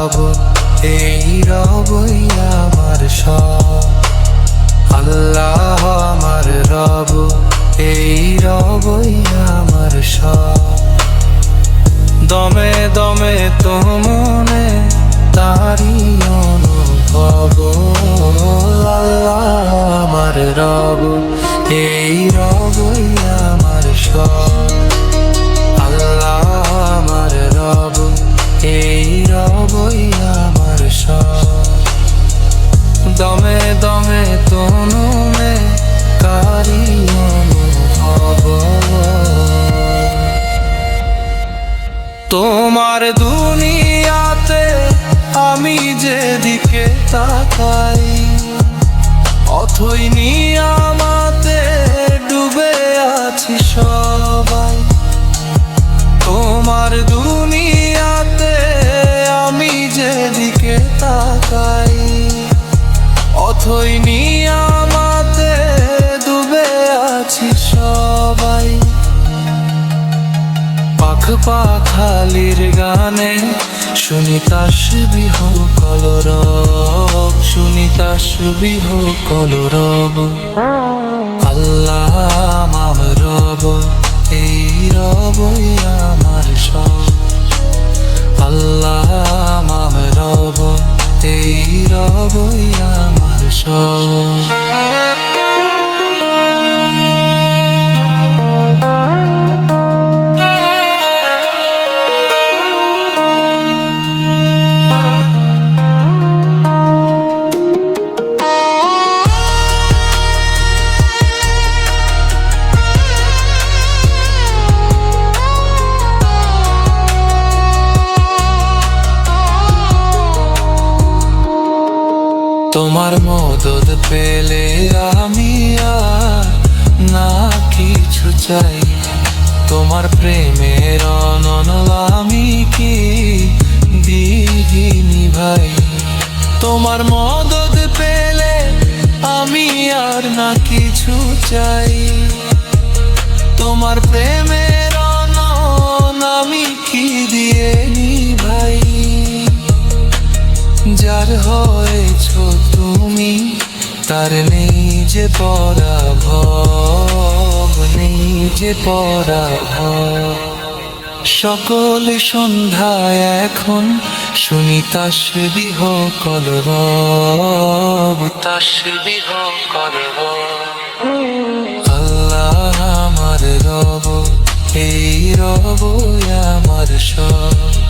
শ্রাবণ এই রবই আমার সব। আল্লাহ আমার তোমার দুনিয়াতে আমি যেদিকে তাকাই পাখালির গানে শুনি তাসবিহ কলরব শুনি তাসবিহ কলরব। আল্লাহ তোমার মদত পেলে আমি আর না কিছু চাই। তোমার প্রেমের অনল আমি কি দিদিনি ভাই? তোমার মদত পেলে আমি আর না কিছু চাই। তোমার প্রেমের যার হয়েছ তুমি, তার নেই যে পরাভব নেই যে পরাভব। সকল সন্ধ্যায় এখন শুনি তাসবিহ কলরব তাসবিহ কলরব। আল্লাহ আমার রব, এই রব আমার সব।